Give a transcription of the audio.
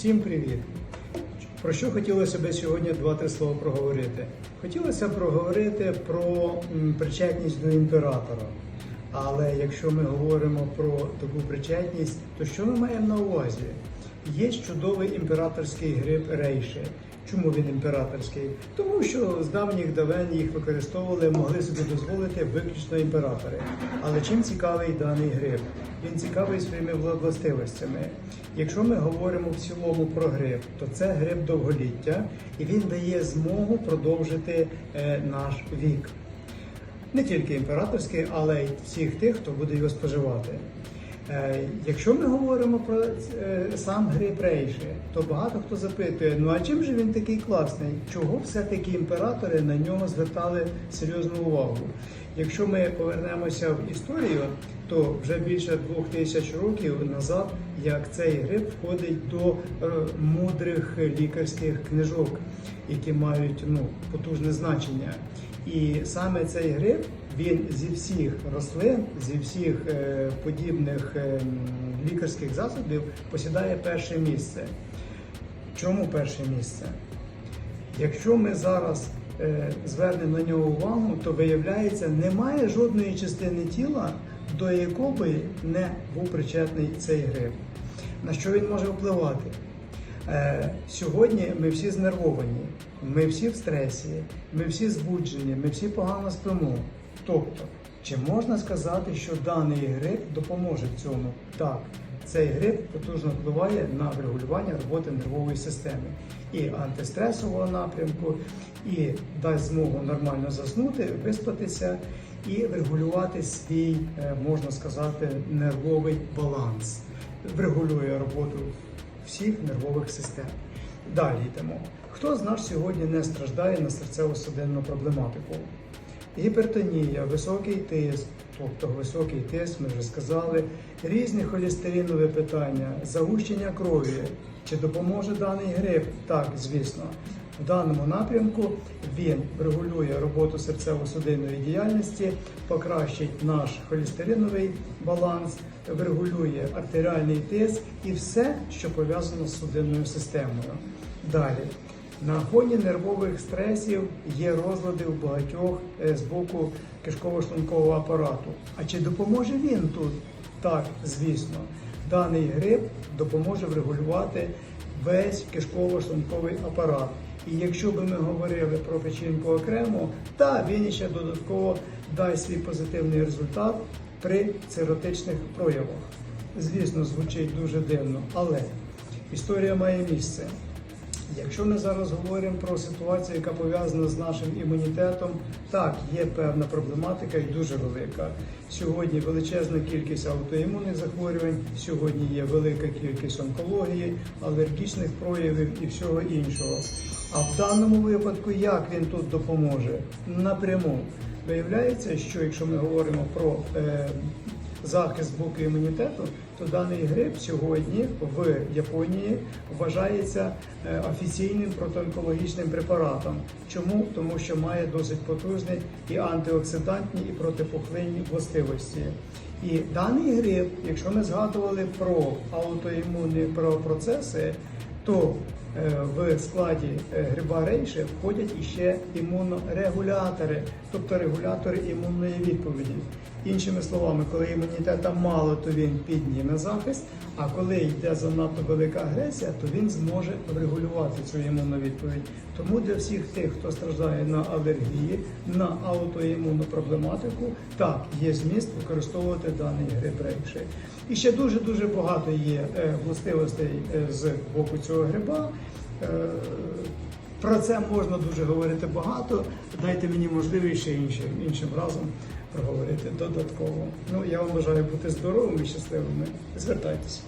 Всім привіт! Про що хотілося б сьогодні два-три слова проговорити? Хотілося проговорити про причетність до імператора. Але якщо ми говоримо про таку причетність, то що ми маємо на увазі? Є чудовий імператорський гриб рейши. Чому він імператорський? Тому що з давніх давен їх використовували, могли собі дозволити виключно імператори. Але чим цікавий даний гриб? Він цікавий своїми властивостями. Якщо ми говоримо в цілому про гриб, то це гриб довголіття, і він дає змогу продовжити е, наш вік. Не тільки імператорський, але й всіх тих, хто буде його споживати. Е, Якщо ми говоримо про е, сам гриб Рейше, то багато хто запитує: ну а чим же він такий класний? Чого все-таки імператори на нього звертали серйозну увагу? Якщо ми повернемося в історію, то вже більше двох тисяч років назад, як цей гриб входить до е, мудрих лікарських книжок, які мають ну, потужне значення. І саме цей гриб він зі всіх рослин, зі всіх е, подібних е, лікарських засобів посідає перше місце. Чому перше місце? Якщо ми зараз звернемо на нього увагу, то виявляється, немає жодної частини тіла, до якої не був причетний цей гриб. На що він може впливати? Е, сьогодні ми всі знервовані, ми всі в стресі, ми всі збуджені, ми всі погано спимо. Тобто, чи можна сказати, що даний гриб допоможе в цьому? Так, цей гриб потужно впливає на врегулювання роботи нервової системи і антистресового напрямку, і дасть змогу нормально заснути, виспатися і врегулювати свій, е, можна сказати, нервовий баланс. Врегулює роботу всіх нервових систем. Далі йдемо. Хто з нас сьогодні не страждає на серцево-судинну проблематику? Гіпертонія, високий тиск, тобто високий тиск, ми вже сказали, різні холестеринові питання, загущення крові. Чи допоможе даний гриб? Так, звісно. В даному напрямку він регулює роботу серцево-судинної діяльності, покращить наш холестериновий баланс, врегулює артеріальний тиск і все, що пов'язано з судинною системою. Далі. На фоні нервових стресів є розлади у багатьох е, з боку кишково-шлункового апарату. А чи допоможе він тут? Так, звісно. Даний гриб допоможе врегулювати весь кишково-шлунковий апарат. І якщо би ми говорили про печінку окремо, та він ще додатково дасть свій позитивний результат при циротичних проявах. Звісно, звучить дуже дивно, але історія має місце. Якщо ми зараз говоримо про ситуацію, яка пов'язана з нашим імунітетом, так, є певна проблематика і дуже велика. Сьогодні величезна кількість аутоімунних захворювань, сьогодні є велика кількість онкології, алергічних проявів і всього іншого. А в даному випадку як він тут допоможе? Напряму. Виявляється, що якщо ми говоримо про е, захист боку імунітету, то даний гриб сьогодні в Японії вважається е, офіційним протионкологічним препаратом. Чому? Тому що має досить потужні і антиоксидантні, і протипухлинні властивості. І даний гриб, якщо ми згадували про аутоімунні процеси, то в складі е, гриба рейши входять іще імунорегулятори, тобто регулятори імунної відповіді. Іншими словами, коли імунітета мало, то він підніме захист, а коли йде занадто велика агресія, то він зможе врегулювати цю імунну відповідь. Тому для всіх тих, хто страждає на алергії, на аутоімунну проблематику, так є зміст використовувати даний гриб рейши. І ще дуже дуже багато є е, властивостей е, з боку цього гриба. Е, Про це можна дуже говорити багато. Дайте мені можливість ще іншим, іншим разом проговорити додатково. Ну я вам бажаю бути здоровими і щасливими. Звертайтеся.